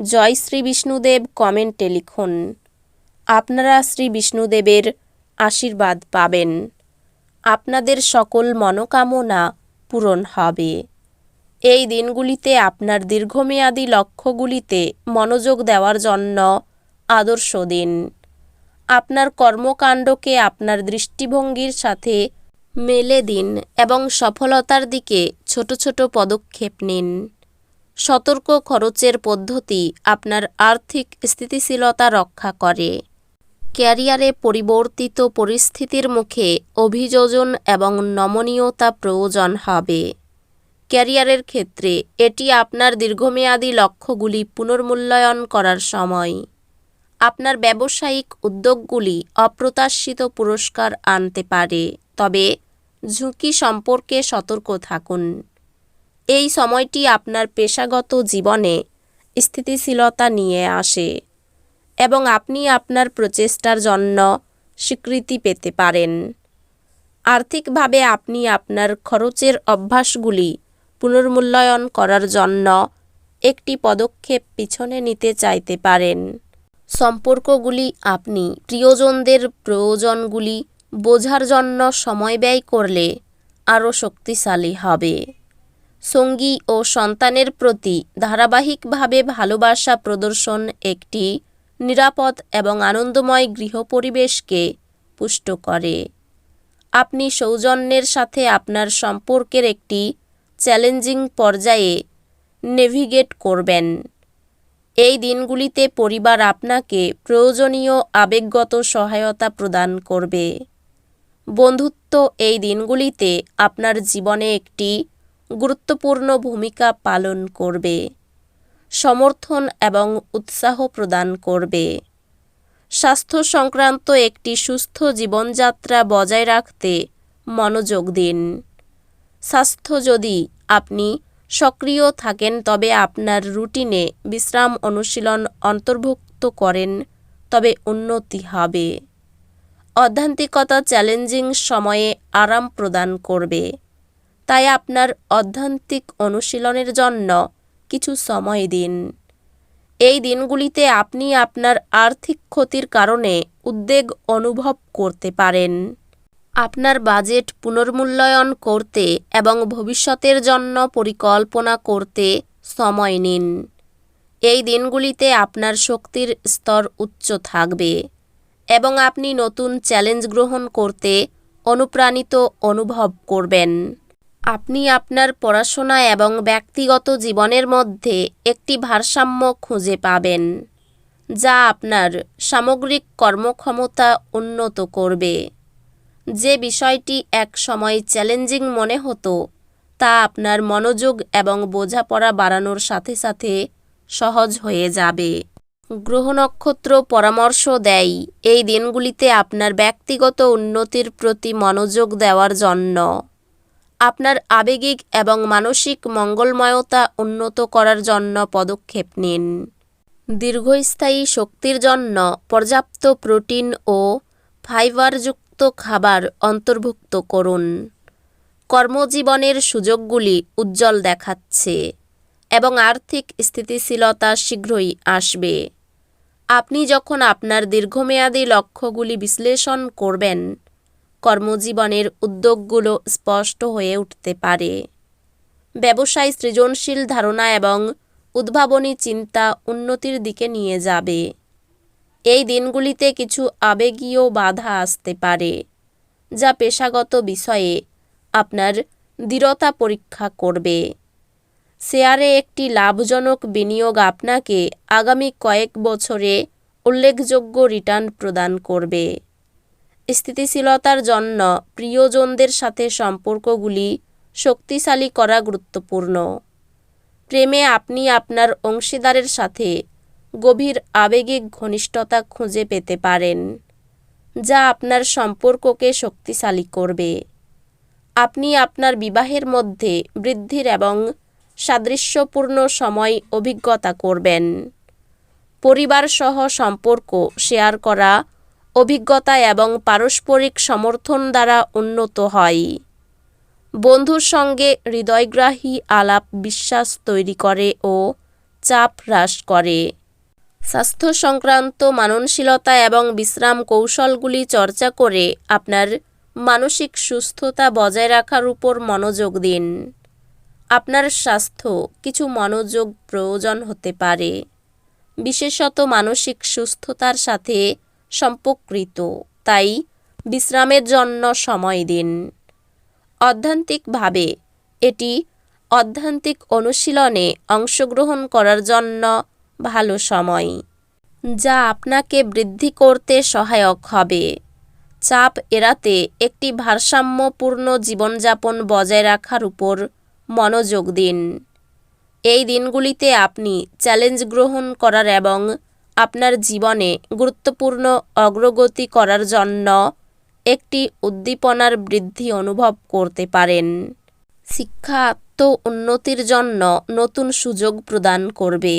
জয় শ্রী বিষ্ণুদেব কমেন্টে লিখুন, আপনারা শ্রী বিষ্ণুদেবের আশীর্বাদ পাবেন। আপনাদের সকল মনোকামনা পূরণ হবে। এই দিনগুলিতে আপনার দীর্ঘমেয়াদী লক্ষ্যগুলিতে মনোযোগ দেওয়ার জন্য আদর্শ দিন। আপনার কর্মকাণ্ডকে আপনার দৃষ্টিভঙ্গির সাথে মেলে দিন এবং সফলতার দিকে ছোট ছোট পদক্ষেপ নিন। সতর্ক খরচের পদ্ধতি আপনার আর্থিক স্থিতিশীলতা রক্ষা করে। ক্যারিয়ারে পরিবর্তিত পরিস্থিতির মুখে অভিযোজন এবং নমনীয়তা প্রয়োজন হবে। ক্যারিয়ারের ক্ষেত্রে এটি আপনার দীর্ঘমেয়াদী লক্ষ্যগুলি পুনর্মূল্যায়ন করার সময়। আপনার ব্যবসায়িক উদ্যোগগুলি অপ্রত্যাশিত পুরস্কার আনতে পারে, তবে ঝুঁকি সম্পর্কে সতর্ক থাকুন। এই সময়টি আপনার পেশাগত জীবনে স্থিতিশীলতা নিয়ে আসে এবং আপনি আপনার প্রচেষ্টার জন্য স্বীকৃতি পেতে পারেন। আর্থিকভাবে আপনি আপনার খরচের অভ্যাসগুলি পুনর্মূল্যায়ন করার জন্য একটি পদক্ষেপ পিছনে নিতে চাইতে পারেন। সম্পর্কগুলি আপনি প্রিয়জনদের প্রয়োজনগুলি বোঝার জন্য সময় ব্যয় করলে আরও শক্তিশালী হবে। সঙ্গী ও সন্তানের প্রতি ধারাবাহিকভাবে ভালোবাসা প্রদর্শন একটি নিরাপদ এবং আনন্দময় গৃহ পরিবেশকে পুষ্ট করে। আপনি সৌজন্যের সাথে আপনার সম্পর্কের একটি চ্যালেঞ্জিং পর্যায়ে নেভিগেট করবেন। এই দিনগুলিতে পরিবার আপনাকে প্রয়োজনীয় আবেগগত সহায়তা প্রদান করবে। বন্ধুত্ব এই দিনগুলিতে আপনার জীবনে একটি গুরুত্বপূর্ণ ভূমিকা পালন করবে, সমর্থন এবং উৎসাহ প্রদান করবে। স্বাস্থ্য সংক্রান্ত একটি সুস্থ জীবনযাত্রা বজায় রাখতে মনোযোগ দিন। স্বাস্থ্য যদি আপনি সক্রিয় থাকেন, তবে আপনার রুটিনে বিশ্রাম অনুশীলন অন্তর্ভুক্ত করেন, তবে উন্নতি হবে। অধ্যান্তিকতা চ্যালেঞ্জিং সময়ে আরাম প্রদান করবে। তাই আপনার অধ্যান্তিক অনুশীলনের জন্য কিছু সময় দিন। এই দিনগুলিতে আপনি আপনার আর্থিক ক্ষতির কারণে উদ্বেগ অনুভব করতে পারেন। আপনার বাজেট পুনর্মূল্যায়ন করতে এবং ভবিষ্যতের জন্য পরিকল্পনা করতে সময় নিন। এই দিনগুলিতে আপনার শক্তির স্তর উচ্চ থাকবে এবং আপনি নতুন চ্যালেঞ্জ গ্রহণ করতে অনুপ্রাণিত অনুভব করবেন। আপনি আপনার পড়াশোনা এবং ব্যক্তিগত জীবনের মধ্যে একটি ভারসাম্য খুঁজে পাবেন, যা আপনার সামগ্রিক কর্মক্ষমতা উন্নত করবে। যে বিষয়টি এক সময় চ্যালেঞ্জিং মনে হতো, তা আপনার মনোযোগ এবং বোঝাপড়া বাড়ানোর সাথে সাথে সহজ হয়ে যাবে। গ্রহ নক্ষত্র পরামর্শ দেয়, এই দিনগুলিতে আপনার ব্যক্তিগত উন্নতির প্রতি মনোযোগ দেওয়ার জন্য। আপনার আবেগিক এবং মানসিক মঙ্গলময়তা উন্নত করার জন্য পদক্ষেপ নিন। দীর্ঘস্থায়ী শক্তির জন্য পর্যাপ্ত প্রোটিন ও ফাইবারযুক্ত খাবার অন্তর্ভুক্ত করুন। কর্মজীবনের সুযোগগুলি উজ্জ্বল দেখাচ্ছে এবং আর্থিক স্থিতিশীলতা শীঘ্রই আসবে। আপনি যখন আপনার দীর্ঘমেয়াদী লক্ষ্যগুলি বিশ্লেষণ করবেন কর্মজীবনের উদ্যোগগুলো স্পষ্ট হয়ে উঠতে পারে। ব্যবসায় সৃজনশীল ধারণা এবং উদ্ভাবনী চিন্তা উন্নতির দিকে নিয়ে যাবে। এই দিনগুলিতে কিছু আবেগীয় বাধা আসতে পারে, যা পেশাগত বিষয়ে আপনার দৃঢ়তা পরীক্ষা করবে। শেয়ারে একটি লাভজনক বিনিয়োগ আপনাকে আগামী কয়েক বছরে উল্লেখযোগ্য রিটার্ন প্রদান করবে। স্থিতিশীলতার জন্য প্রিয়জনদের সাথে সম্পর্কগুলি শক্তিশালী করা গুরুত্বপূর্ণ। প্রেমে আপনি আপনার অংশীদারের সাথে গভীর আবেগিক ঘনিষ্ঠতা খুঁজে পেতে পারেন, যা আপনার সম্পর্ককে শক্তিশালী করবে। আপনি আপনার বিবাহের মধ্যে বৃদ্ধির এবং সাদৃশ্যপূর্ণ সময় অভিজ্ঞতা করবেন। পরিবার সহ সম্পর্ক শেয়ার করা অভিজ্ঞতা এবং পারস্পরিক সমর্থন দ্বারা উন্নত হয়। বন্ধুর সঙ্গে হৃদয়গ্রাহী আলাপ বিশ্বাস তৈরি করে ও চাপ হ্রাস করে। স্বাস্থ্য সংক্রান্ত মাননশীলতা এবং বিশ্রাম কৌশলগুলি চর্চা করে আপনার মানসিক সুস্থতা বজায় রাখার উপর মনোযোগ দিন। আপনার স্বাস্থ্য কিছু মনোযোগ প্রয়োজন হতে পারে। বিশেষত মানসিক সুস্থতার সাথে সম্পর্কিত। তাই বিশ্রামের জন্য সময় দিন। অধ্যান্তিকভাবে এটি অধ্যান্তিক অনুশীলনে অংশগ্রহণ করার জন্য ভালো সময়, যা আপনাকে বৃদ্ধি করতে সহায়ক হবে। চাপ এড়াতে একটি ভারসাম্যপূর্ণ জীবনযাপন বজায় রাখার উপর মনোযোগ দিন। এই দিনগুলিতে আপনি চ্যালেঞ্জ গ্রহণ করার এবং আপনার জীবনে গুরুত্বপূর্ণ অগ্রগতি করার জন্য একটি উদ্দীপনার বৃদ্ধি অনুভব করতে পারেন। শিক্ষা আত্ম উন্নতির জন্য নতুন সুযোগ প্রদান করবে।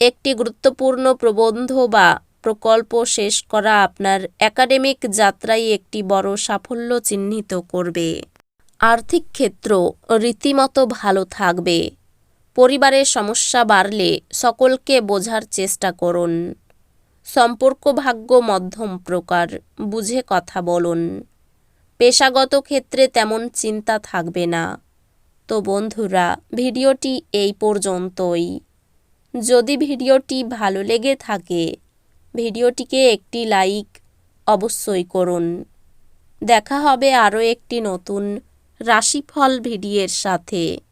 একটি গুরুত্বপূর্ণ প্রবন্ধ বা প্রকল্প শেষ করা আপনার একাডেমিক যাত্রায় একটি বড় সাফল্য চিহ্নিত করবে। আর্থিক ক্ষেত্র রীতিমতো ভালো থাকবে। পরিবারের সমস্যা বাড়লে সকলকে বোঝার চেষ্টা করুন। সম্পর্ক ভাগ্য মধ্যম প্রকার, বুঝে কথা বলুন। পেশাগত ক্ষেত্রে তেমন চিন্তা থাকবে না। তো বন্ধুরা, ভিডিওটি এই পর্যন্তই। যদি ভিডিওটি ভালো লেগে থাকে, ভিডিওটিকে একটি লাইক অবশ্যই করুন। দেখা হবে আরও একটি নতুন রাশিফল ভিডিওর সাথে।